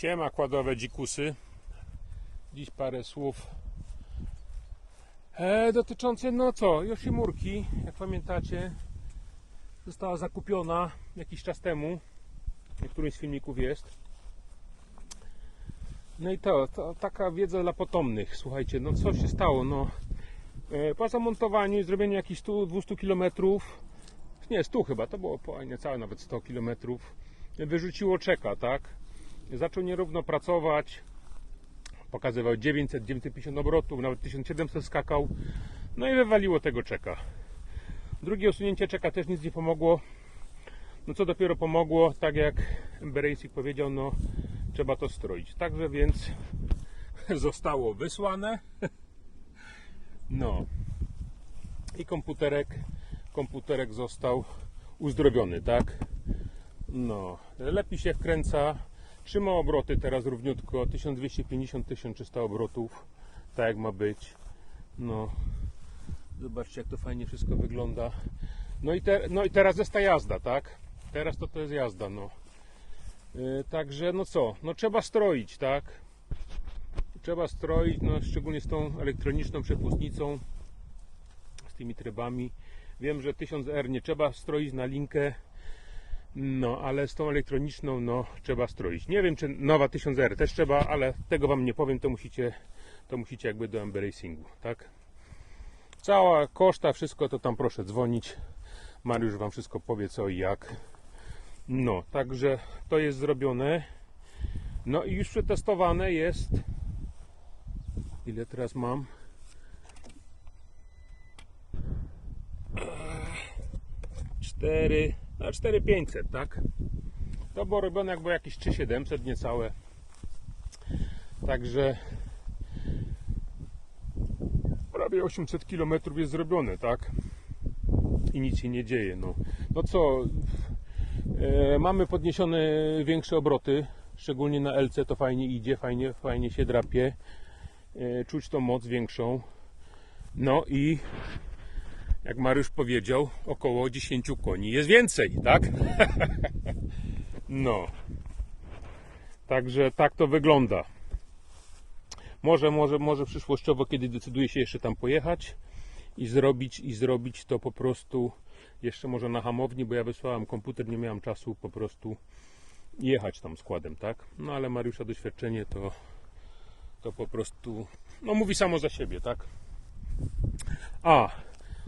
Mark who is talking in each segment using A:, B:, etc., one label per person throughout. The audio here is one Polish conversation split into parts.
A: Siema kładowe dzikusy. Dziś parę słów e, dotyczące, no co, Yoshimurki, jak pamiętacie, została zakupiona jakiś czas temu. W którymś z filmików jest. No i to, to taka wiedza dla potomnych. Słuchajcie, no co się stało? No, e, po zamontowaniu i zrobieniu jakichś 100-200 km, nie 100 chyba, to było po, niecałe nawet 100 km, wyrzuciło czeka, tak? Zaczął nierówno pracować, pokazywał 900, 950 obrotów, nawet 1700 skakał, no i wywaliło tego czeka. Drugie usunięcie czeka też nic nie pomogło. No co dopiero pomogło, tak jak Berejsik powiedział, no trzeba to stroić. Także więc zostało wysłane. No. I komputerek, komputerek został uzdrowiony, tak? No. Lepiej się wkręca. Trzyma obroty teraz równiutko 1250-1300 obrotów. Tak jak ma być. No. Zobaczcie jak to fajnie wszystko wygląda. No i, te, no i teraz jest ta jazda, tak? Teraz to to jest jazda, no. Yy, także no co, no trzeba stroić, tak? Trzeba stroić, no szczególnie z tą elektroniczną przepustnicą, z tymi trybami. Wiem, że 1000R nie trzeba stroić na linkę, no ale z tą elektroniczną, no trzeba stroić. Nie wiem, czy nowa 1000R też trzeba, ale tego Wam nie powiem, to musicie, to musicie jakby do MB Racingu, tak? Cała koszta, wszystko to tam proszę dzwonić. Mariusz Wam wszystko powie co i jak. No, także to jest zrobione. No i już przetestowane jest. Ile teraz mam? 4, na 4500, tak? To było robione jakby jakieś 3700 niecałe. Także prawie 800 km jest zrobione, tak? I nic się nie dzieje. No, no co, e, mamy podniesione większe obroty, szczególnie na LC to fajnie idzie, fajnie, fajnie się drapie. E, czuć tą moc większą. No i jak Mariusz powiedział, około 10 koni jest więcej, tak? no. Także tak to wygląda. Może, może, może przyszłościowo, kiedy decyduje się jeszcze tam pojechać i zrobić, i zrobić to po prostu jeszcze może na hamowni, bo ja wysłałem komputer, nie miałem czasu po prostu jechać tam składem, tak? No ale Mariusza doświadczenie to, to po prostu, no mówi samo za siebie, tak? A,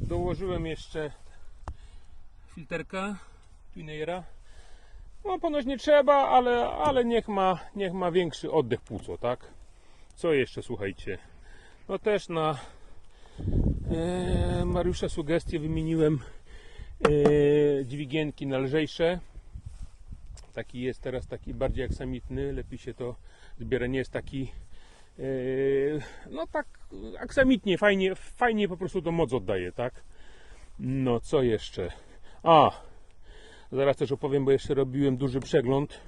A: dołożyłem jeszcze filterka Twinera. No ponoć nie trzeba, ale, ale niech ma, niech ma większy oddech płuco, tak? Co jeszcze, słuchajcie? No też na e, Mariusza sugestie wymieniłem e, dźwigienki na lżejsze. Taki jest teraz taki bardziej aksamitny, lepiej się to zbiera, nie jest taki no tak aksamitnie, fajnie, fajnie po prostu to moc oddaje, tak? No co jeszcze? A, zaraz też opowiem, bo jeszcze robiłem duży przegląd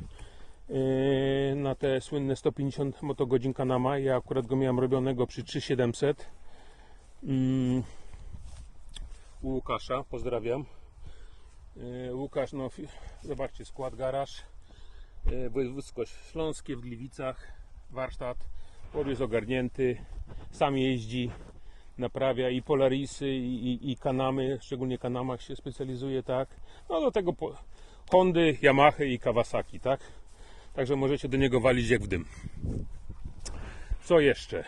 A: Yy, na te słynne 150 motogodzin Kanama. Ja akurat go miałem robionego przy 3700 mm, u Łukasza, pozdrawiam. Yy, Łukasz, no zobaczcie, skład garaż yy, województwo śląskie w Gliwicach, warsztat, port jest ogarnięty, sam jeździ, naprawia i Polarisy i, i, i Kanamy, szczególnie Kanamach się specjalizuje, tak. No do tego po, Hondy, Yamaha i Kawasaki, tak. Także możecie do niego walić jak w dym. Co jeszcze?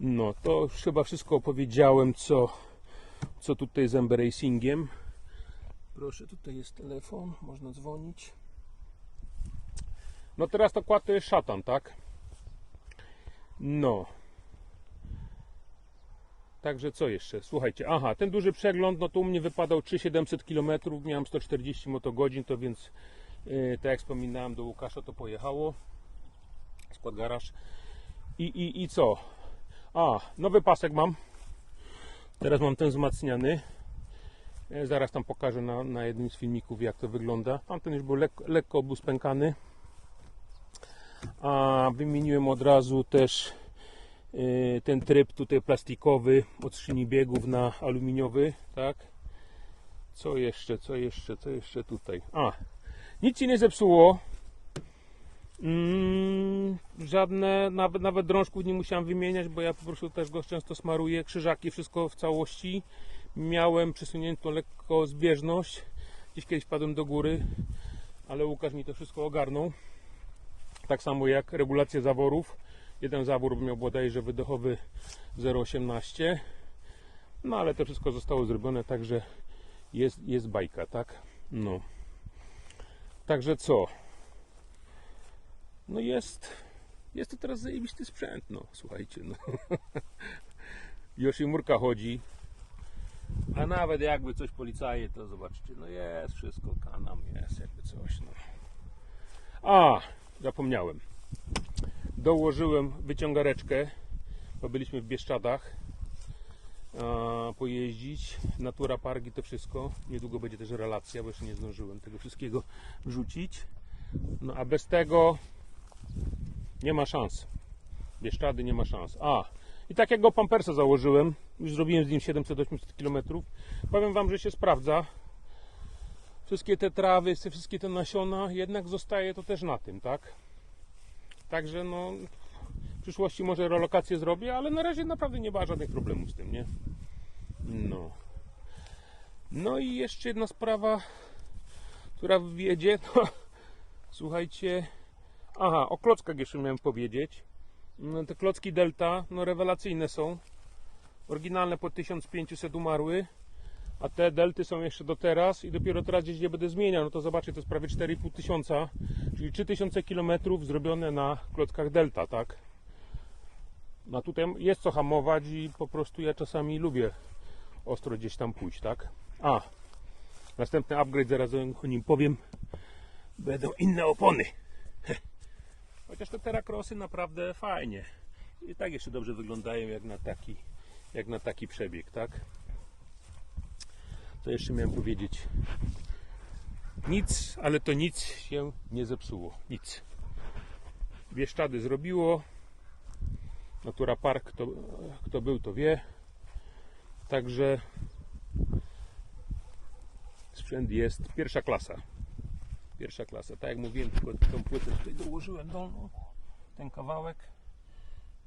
A: No, to chyba wszystko opowiedziałem, co, co tutaj z MB Racingiem. Proszę, tutaj jest telefon, można dzwonić. No teraz to kład to jest szatan, tak? No. Także co jeszcze? Słuchajcie, aha, ten duży przegląd, no to u mnie wypadał 3700 km, miałem 140 motogodzin, to więc Yy, tak jak wspominałem do Łukasza to pojechało. Skład garaż. I, i, i co? A nowy pasek mam. Teraz mam ten wzmacniany. Yy, zaraz tam pokażę na, na jednym z filmików jak to wygląda. Tamten już był lekko, lekko był spękany a wymieniłem od razu też yy, ten tryb tutaj plastikowy od skrzyni biegów na aluminiowy tak co jeszcze, co jeszcze, co jeszcze tutaj a nic się nie zepsuło. Mm, żadne, nawet, nawet drążków nie musiałem wymieniać, bo ja po prostu też go często smaruję. Krzyżaki, wszystko w całości. Miałem przesuniętą lekko zbieżność. Gdzieś kiedyś padłem do góry, ale Łukasz mi to wszystko ogarnął. Tak samo jak regulację zaworów. Jeden zawór miał bodajże wydechowy 0,18. No ale to wszystko zostało zrobione, także jest, jest bajka, tak? No. Także co? No jest, jest to teraz zajebisty sprzęt, no słuchajcie, no. Yoshimurka chodzi, a nawet jakby coś policaje, to zobaczcie, no jest wszystko, kanam jest, jakby coś, no. A, zapomniałem. Dołożyłem wyciągareczkę, bo byliśmy w Bieszczadach pojeździć, Natura Park i to wszystko. Niedługo będzie też relacja, bo jeszcze nie zdążyłem tego wszystkiego wrzucić. No a bez tego nie ma szans. Bieszczady nie ma szans. A, i takiego pampersa założyłem. Już zrobiłem z nim 700-800 km. Powiem Wam, że się sprawdza. Wszystkie te trawy, wszystkie te nasiona, jednak zostaje to też na tym, tak? Także no, w przyszłości może relokację zrobię, ale na razie naprawdę nie ma żadnych problemów z tym, nie? No. No i jeszcze jedna sprawa, która wjedzie, to słuchajcie, aha, o klockach jeszcze miałem powiedzieć. No, te klocki Delta, no rewelacyjne są. Oryginalne po 1500 umarły, a te Delty są jeszcze do teraz i dopiero teraz gdzieś je będę zmieniał. No to zobaczcie, to jest prawie 4,5 tysiąca, czyli 3000 km zrobione na klockach Delta, tak? No tutaj jest co hamować i po prostu ja czasami lubię ostro gdzieś tam pójść, tak? A, następny upgrade, zaraz o nim powiem, będą inne opony. Chociaż te terakrosy naprawdę fajnie. I tak jeszcze dobrze wyglądają jak na taki, jak na taki przebieg, tak? Co jeszcze miałem powiedzieć? Nic, ale to nic się nie zepsuło. Nic. Bieszczady zrobiło. Natura Park, kto, kto był, to wie. Także sprzęt jest pierwsza klasa. Pierwsza klasa. Tak jak mówiłem, tylko tą płytę tutaj dołożyłem dolną, ten kawałek.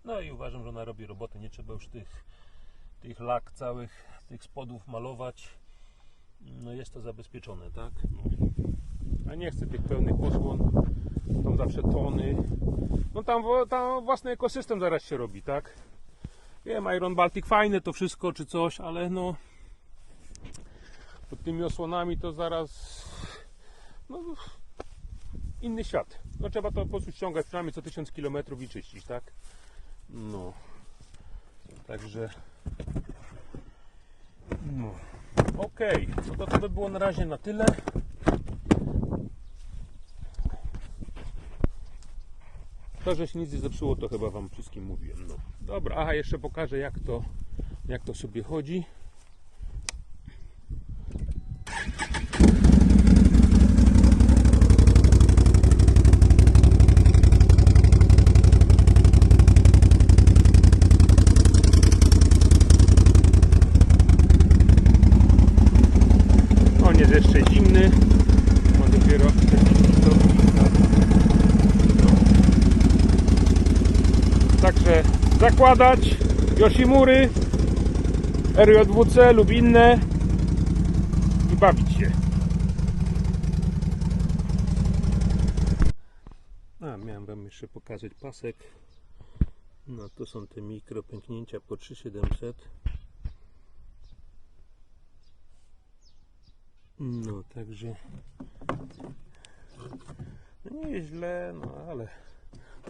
A: No i uważam, że ona robi robotę. Nie trzeba już tych, tych lak całych, tych spodów malować. No jest to zabezpieczone, tak? No. A nie chcę tych pełnych osłon. Są zawsze tony. No tam, tam własny ekosystem zaraz się robi, tak? Wiem, Iron Baltic fajne to wszystko czy coś, ale no pod tymi osłonami to zaraz no, inny świat. No trzeba to po prostu ściągać przynajmniej co 1000 km i czyścić, tak? No. Także no. Okej, no to to by było na razie na tyle. To, że się nic nie zepsuło, to chyba Wam wszystkim mówiłem. No. Dobra, aha, jeszcze pokażę jak to, jak to sobie chodzi. On jest jeszcze zimny. On dopiero Także zakładać Yoshimury, RJWC lub inne i bawić się. A, miałem Wam jeszcze pokazać pasek. No to są te mikro pęknięcia po 3700. No, także no nie jest źle, no ale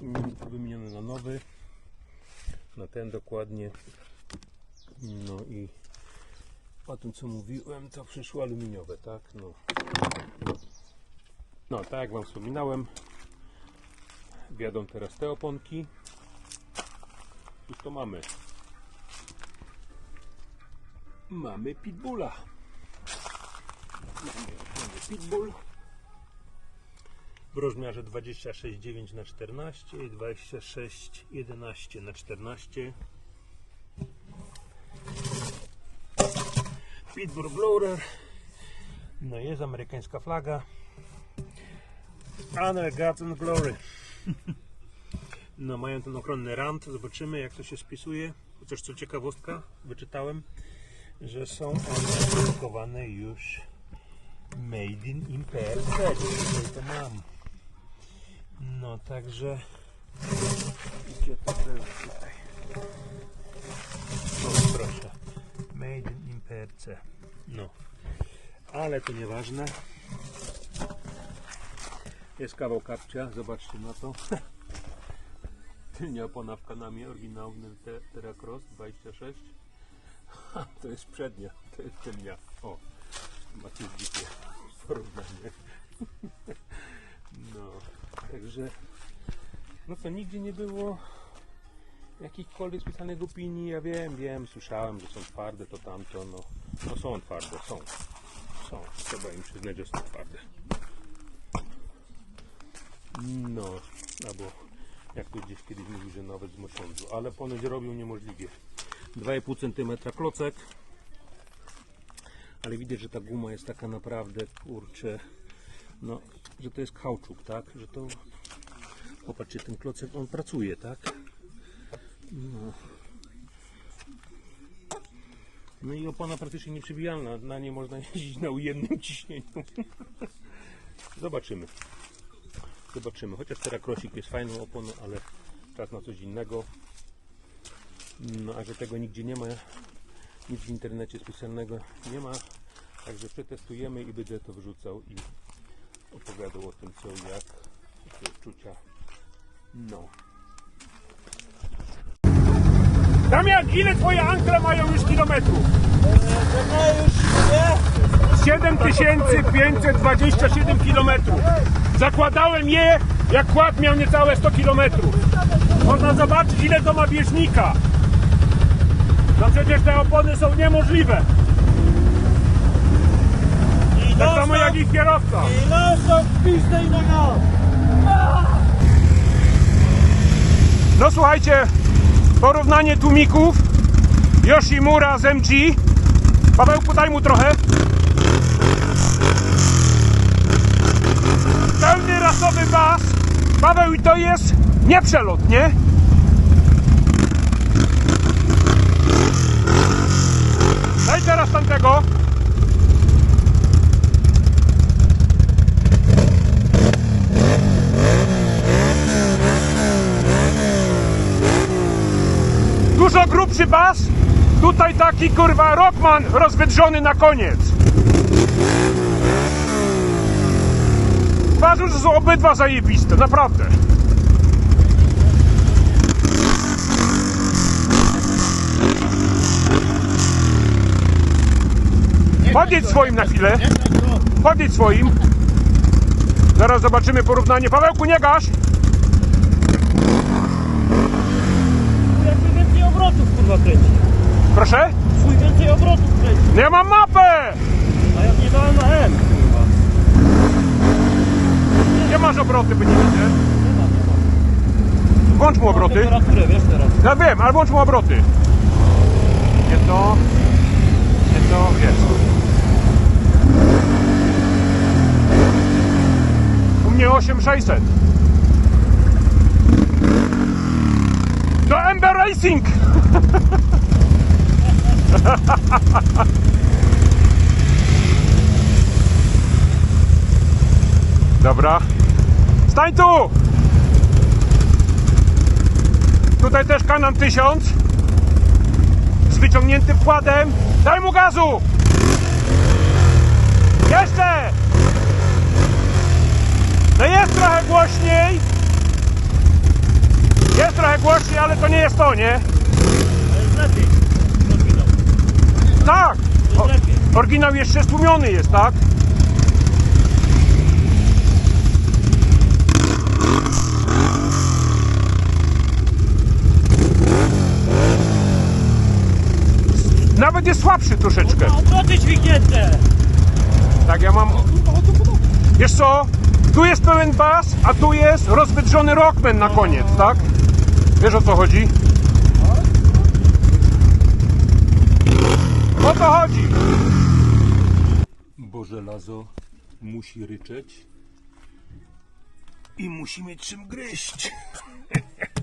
A: wymi- wymieniony na nowy. Na ten dokładnie. No i po tym co mówiłem, to przyszło aluminiowe, tak? No. No, tak jak Wam wspominałem, wjadą teraz te oponki. Już to mamy. Mamy pitbulla. Mamy pitbull w rozmiarze 26,9 na 14 i 26,11 na 14 Pitbull Blower no jest amerykańska flaga Honor Gods and Glory No, mają ten ochronny rant, zobaczymy jak to się spisuje. Chociaż co ciekawostka, wyczytałem, że są one produkowane już made in Imperial. To mam. No, także gdzie to tutaj? O, proszę. Made in IMPRC. No. Ale to nieważne. Jest kawał kapcia, zobaczcie na to. Tylnia opona w kanamie oryginalnym Te- Terracross 26. Ha, to jest przednia, to jest tylnia. O, macie dzikie porównanie. No, także no to nigdzie nie było jakichkolwiek spisanych opinii. Ja wiem, wiem, słyszałem, że są twarde, to tamto. No, no są twarde, są. Są. Trzeba im przyznać, że są twarde. No, albo jak to gdzieś kiedyś mówił, że nawet z mosiądzu, ale ponoć robią niemożliwie. 2,5 cm klocek. Ale widać, że ta guma jest taka naprawdę, kurczę, no, że to jest kauczuk, tak? Że to, popatrzcie, ten klocek, on pracuje, tak? No. No i opona praktycznie nieprzebijalna. Na nie można jeździć na ujemnym ciśnieniu. Zobaczymy. Zobaczymy. Chociaż Terrakrosik jest fajną oponą, ale czas na coś innego. No a że tego nigdzie nie ma, nic w internecie specjalnego nie ma. Także przetestujemy i będę to wrzucał i opowiadał o tym co jak, jakie odczucia. No. Damian, ile twoje ankle mają już kilometrów?
B: No już nie?
A: 7527 km. Zakładałem je, jak kład miał niecałe 100 km. Można zobaczyć, ile to ma bieżnika. No przecież te opony są niemożliwe. Tak samo jak ich kierowca.
B: I stop pizdę i nogą.
A: No słuchajcie, porównanie tłumików Yoshimura z MG. Paweł, podaj mu trochę. Pełny rasowy bas. Paweł, i to jest nie przelot, nie? Daj teraz tamtego. Grubszy bas. Tutaj taki kurwa Rockman rozwydrzony na koniec. Uważam, że są obydwa zajebiste, naprawdę. Podjedź swoim na chwilę. Podjedź swoim. Zaraz zobaczymy porównanie. Pawełku, nie gaś.
B: Jakby więcej obrotów kurwa kręci.
A: Proszę.
B: Twój więcej obrotów kręci.
A: No ja mam mapę.
B: A ja nie dałem na M kurwa.
A: Gdzie masz obroty, by nie widzę? Włącz mu obroty.
B: Temperaturę wiesz teraz.
A: Ja wiem, ale włącz mu obroty. Jedno, jedno, jest. U mnie 8600. Do Ember Racing! Dobra. Stań tu! Tutaj też kanam 1000 z wyciągniętym wkładem. Daj mu gazu! Jeszcze! No jest trochę głośniej. Jest trochę głośniej, ale to nie jest to, nie?
B: To jest lepiej. Oryginał.
A: Tak!
B: Lepiej.
A: Oryginał jeszcze stłumiony jest, tak? Nawet jest słabszy troszeczkę.
B: Obroty dźwignięte.
A: Tak, ja mam. Wiesz co? Tu jest pełen bas, a tu jest rozwydrzony rockman na koniec, tak? Wiesz o co chodzi? O to chodzi! Bo żelazo musi ryczeć. I musi mieć czym gryźć.